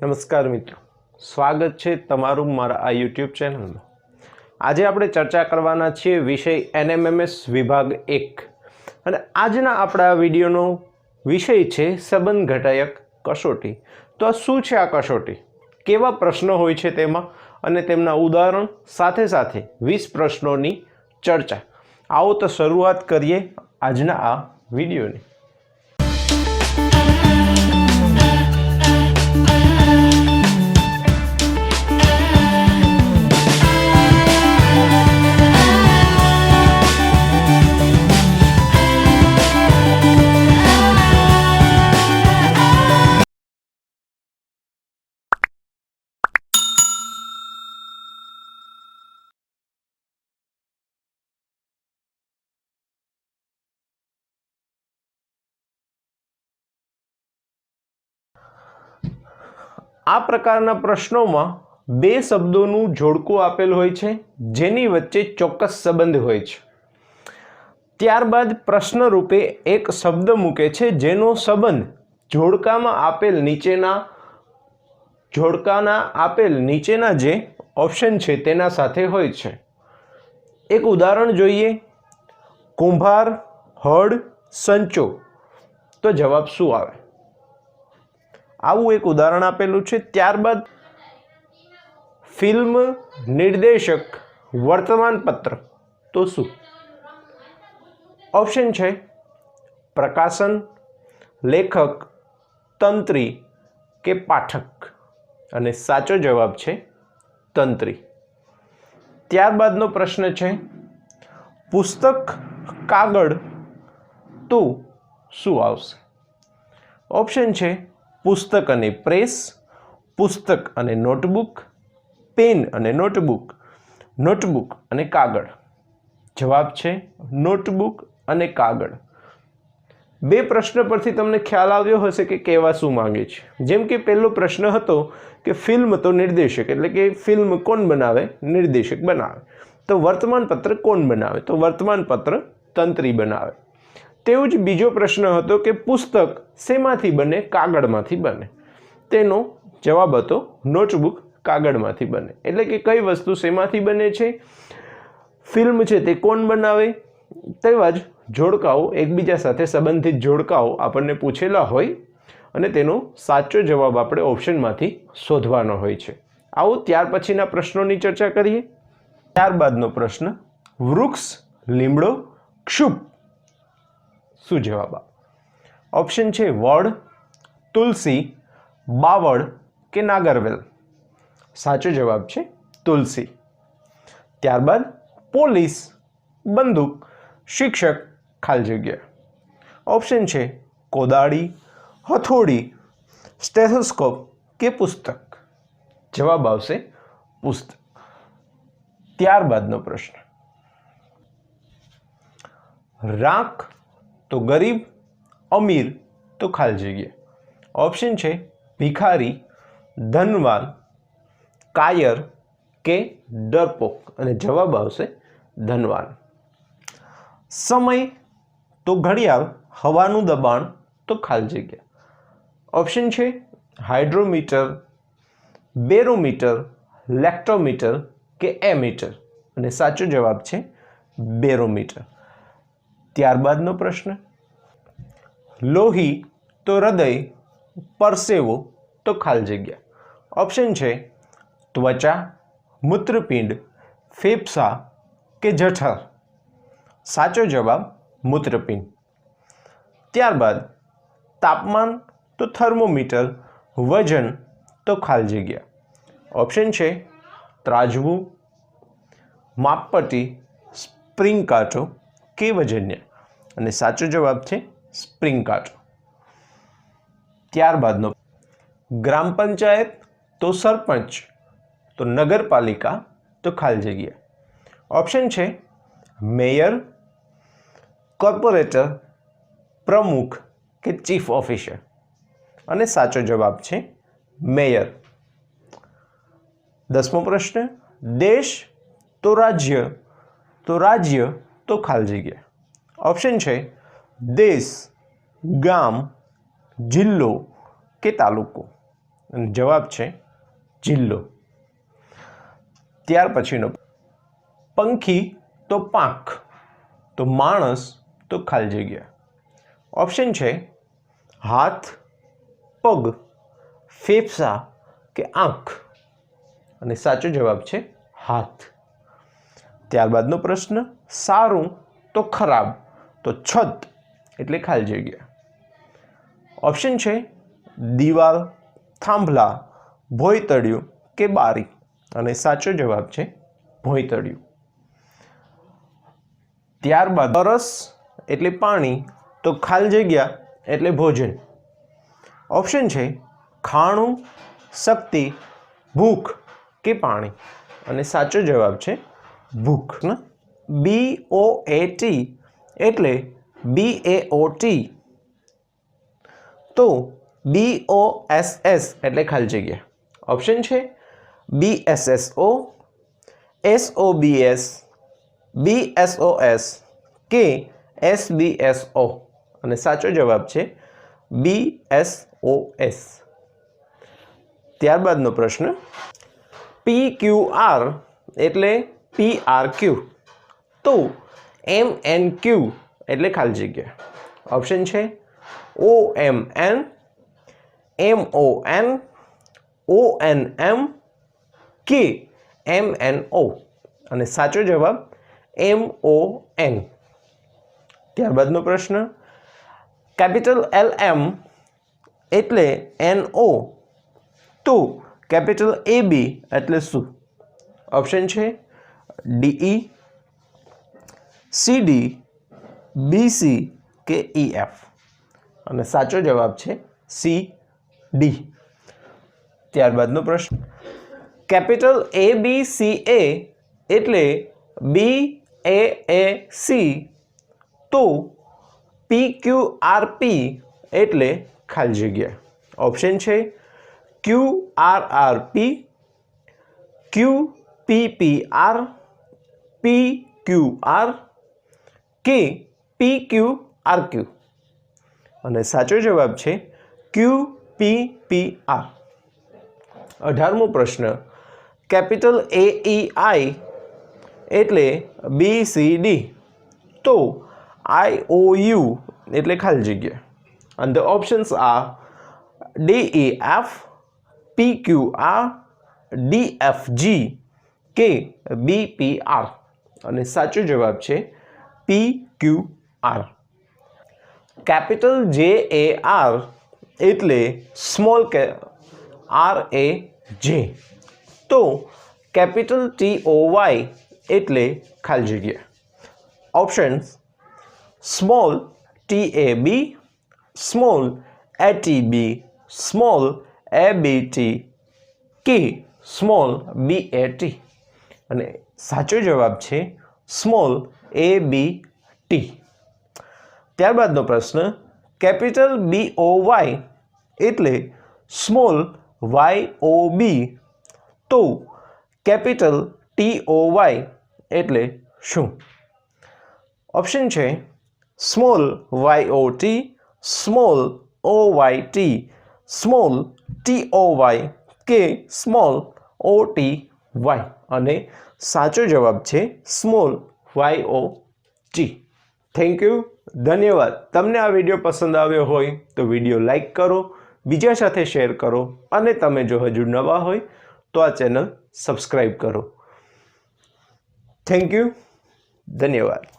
નમસ્કાર મિત્રો. સ્વાગત છે તમારું મારા આ યુટ્યુબ ચેનલમાં. આજે આપણે ચર્ચા કરવાના છીએ વિષય એનએમએમએસ વિભાગ એક. અને આજના આપણા વિડીયોનો વિષય છે સંબંધ ઘટાયક કસોટી. તો આ શું છે આ કસોટી? કેવા પ્રશ્નો હોય છે તેમાં? અને તેમના ઉદાહરણ સાથે સાથે વીસ પ્રશ્નોની ચર્ચા. આવો તો શરૂઆત કરીએ આજના આ વિડીયોની. આ પ્રકારના પ્રશ્નોમાં બે શબ્દોનું જોડકું આપેલ હોય છે, જેની વચ્ચે ચોક્કસ સંબંધ હોય છે. ત્યારબાદ પ્રશ્ન રૂપે એક શબ્દ મૂકે છે, જેનો સંબંધ જોડકામાં આપેલ નીચેના, જોડકાના આપેલ નીચેના જે ઓપ્શન છે તેના સાથે હોય છે. એક ઉદાહરણ જોઈએ. કુંભાર, હળ, સંચો. તો જવાબ શું આવે? આવું એક ઉદાહરણ આપેલું છે. ત્યારબાદ ફિલ્મ નિર્દેશક વર્તમાનપત્ર. તો શું? ઓપ્શન છે પ્રકાશન, લેખક, તંત્રી કે પાઠક. અને સાચો જવાબ છે તંત્રી. ત્યારબાદનો પ્રશ્ન છે પુસ્તક કાગળ તો શું આવશે? ઓપ્શન છે પુસ્તક અને પ્રેસ, પુસ્તક અને નોટબુક, પેન અને નોટબુક નોટબુક અને કાગળ. જવાબ છે નોટબુક અને કાગળ. બે પ્રશ્ન પરથી તમને ખ્યાલ આવ્યો હશે કે કહેવા શું માંગે છે. જેમ કે પહેલો પ્રશ્ન હતો કે ફિલ્મ તો નિર્દેશક, એટલે કે ફિલ્મ કોણ બનાવે? નિર્દેશક બનાવે. તો વર્તમાનપત્ર કોણ બનાવે? તો વર્તમાનપત્ર તંત્રી બનાવે. તેવું જ બીજો પ્રશ્ન હતો કે પુસ્તક શેમાંથી બને? કાગળમાંથી બને. તેનો જવાબ હતો, નોટબુક કાગળમાંથી બને. એટલે કે કઈ વસ્તુ શેમાંથી બને છે? ફિલ્મ છે તે કોણ બનાવે? તેવા જ જોડકાઓ, એકબીજા સાથે સંબંધિત જોડકાઓ આપણને પૂછેલા હોય અને તેનો સાચો જવાબ આપણે ઓપ્શનમાંથી શોધવાનો હોય છે. આવો ત્યાર પછીના પ્રશ્નોની ચર્ચા કરીએ. ત્યારબાદનો પ્રશ્ન, વૃક્ષ લીમડો ક્ષુપ શું જવાબ આપ? ઓપ્શન છે વડ, તુલસી, બાવળ કે નાગરવેલ? સાચો જવાબ છે તુલસી. ત્યારબાદ પોલીસ, બંદૂક, શિક્ષક ખાલી જગ્યા ઓપ્શન છે કોદાળી, હથોડી, સ્ટેથોસ્કોપ કે પુસ્તક? જવાબ આવશે પુસ્તક. ત્યારબાદનો પ્રશ્ન. રાખ તો ગરીબ, અમીર તો ખાલી જગ્યા ઓપ્શન છે ભિખારી, ધનવાન, કાયર કે ડરપોક. અને જવાબ આવશે ધનવાન. સમય તો ઘડિયાળ, હવાનું દબાણ તો ખાલી જગ્યા ઓપ્શન છે હાઇડ્રોમીટર, બેરોમીટર લેક્ટ્રોમીટર કે એમીટર. અને સાચો જવાબ છે બેરોમીટર. ત્યારબાદનો પ્રશ્ન. લોહી તો હૃદય પરસેવો તો ખાલ જગ્યા. ઓપ્શન છે ત્વચા, મૂત્રપિંડ, ફેફસા કે જઠર. સાચો જવાબ મૂત્રપિંડ. ત્યારબાદ તાપમાન તો થર્મોમીટર, વજન તો ખાલ જગ્યા. ઓપ્શન છે ત્રાજવું, માપપટ્ટી, સ્પ્રિંગ કાંટો કે વજન્ય અને સાચો જવાબ છે સ્પ્રિંગ કાંટો ત્યારબાદનો, ગ્રામ પંચાયત તો સરપંચ, તો નગરપાલિકા, તો ખાલી જગ્યા ઓપ્શન છે મેયર, કોર્પોરેટર, પ્રમુખ કે ચીફ ઓફિસર. અને સાચો જવાબ છે મેયર. દસમો પ્રશ્ન, દેશ તો રાજ્ય તો રાજ્ય તો ખાલી જગ્યા ઓપ્શન છે, દેશ, ગામ, જિલ્લો કે તાલુકો? જવાબ છે, જિલ્લો. ત્યાર પછીનો પંખી તો પાંખ, તો માણસ તો ખાલી જગ્યા ઓપ્શન છે, હાથ, પગ, ફેફસા કે આંખ? અને સાચો જવાબ છે, હાથ. ત્યારબાદનો પ્રશ્ન સારું તો ખરાબ. તો છત એટલે ખાલી જગ્યા. ઓપ્શન છે દિવાલ, થાંભલા, ભોયતળિયું કે બારી. અને સાચો જવાબ છે ભોયતળિયું. ત્યારબાદ રસ એટલે પાણી, તો ખાલ જગ્યા એટલે ભોજન. ઓપ્શન છે ખાણું, શક્તિ, ભૂખ કે પાણી. અને સાચો જવાબ છે ભૂખ. બી ઓ એ ટી એટલે બી એ ઓ ટી તો બી ઓ એસ એસ એટલે ખાલી જગ્યા. ઓપ્શન છે B S S O S O B S B S O S કે એસ બી એસ ઓ અને સાચો જવાબ છે બી એસ ઓ એસ ત્યારબાદનો પ્રશ્ન પી ક્યુ આર એટલે પી આર ક્યુ તો એમ એન ક્યુ એટલે ખાલી જગ્યા. ઓપ્શન છે O M N M O N O N M કે એમ એન ઓ અને સાચો જવાબ એમ ઓ એન ત્યારબાદનો પ્રશ્ન કેપિટલ એલ એમ એટલે એન ઓ તો કેપિટલ એ બી એટલે શું? ઓપ્શન છે ડીઈ સીડી બીસી કે ઈ એફ અને સાચો જવાબ છે સી ડી ત્યારબાદનો પ્રશ્ન. કેપિટલ એ બી સી એ એટલે બી એ એ સી તો પી ક્યુ આર પી એટલે ખાલી જગ્યા. ઓપ્શન છે Q R R P Q P P R P Q R કે પી ક્યુ આર ક્યુ અને સાચો જવાબ છે ક્યુ પી પી આર અઢારમો પ્રશ્ન. કેપિટલ એ ઈ આઈ એટલે બી સી ડી તો આઈ ઓ યુ એટલે ખાલી જગ્યા. અને the options are D E F P Q R D F G કે બી પી આર અને સાચો જવાબ છે P Q R capital J A R એટલે સ્મોલ કે આર એ જે તો કેપિટલ ટી ઓ વાય એટલે ખાલી જગ્યા। Options small T A B small A T B small A B T કે સ્મોલ બી એ ટી અને સાચો જવાબ છે સ્મોલ એ બી ટી. ત્યારબાદનો પ્રશ્ન, કેપિટલ બી ઓ વાય એટલે સ્મોલ વાય ઓ બી. તો કેપિટલ ટી ઓ વાય એટલે શું? ઓપ્શન છે, small Y O T, small O Y T, small T O Y કે સ્મોલ ઓ ટી વાય. અને સાચો જવાબ છે small Y O T thank you ધન્યવાદ. તમને આ વીડિયો પસંદ આવ્યો હોય તો વીડિયો લાઈક કરો, બીજા સાથે શેર કરો અને તમે જો હજુ નવા હોય તો આ ચેનલ સબસ્ક્રાઈબ કરો. થેન્ક યુ ધન્યવાદ.